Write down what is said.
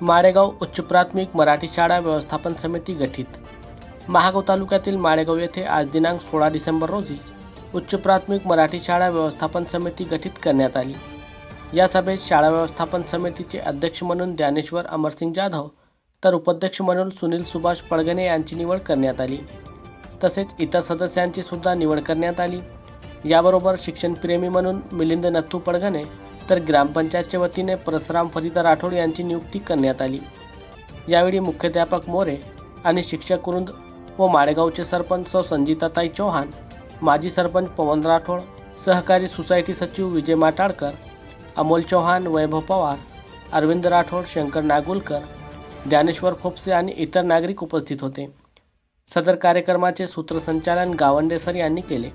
माळेगाव उच्च प्राथमिक मराठी शाळा व्यवस्थापन समिती गठीत. महागाव तालुक्यातील माळेगाव येथे आज दिनांक सोळा डिसेंबर रोजी उच्च प्राथमिक मराठी शाळा व्यवस्थापन समिती गठीत करण्यात आली. या सभेत शाळा व्यवस्थापन समितीचे अध्यक्ष म्हणून ज्ञानेश्वर अमरसिंग जाधव तर उपाध्यक्ष म्हणून सुनील सुभाष पळगणे यांची निवड करण्यात आली. तसेच इतर सदस्यांची सुद्धा निवड करण्यात आली. याबरोबर शिक्षणप्रेमी म्हणून मिलिंद नथू पडगणे तर ग्रामपंचायतच्या वतीने परसराम फरीदा राठोड यांची नियुक्ती करण्यात आली. यावेळी मुख्याध्यापक मोरे आणि शिक्षक वृंद व माळेगावचे सरपंच सौ संजिताताई चौहान माजी सरपंच पवन राठोड सहकारी सोसायटी सचिव विजय माटाडकर अमोल चौहान वैभव पवार अरविंद राठोड शंकर नागुलकर ज्ञानेश्वर फोपसे आणि इतर नागरिक उपस्थित होते. सदर कार्यक्रमाचे सूत्रसंचालन गावंडेसर यांनी केले.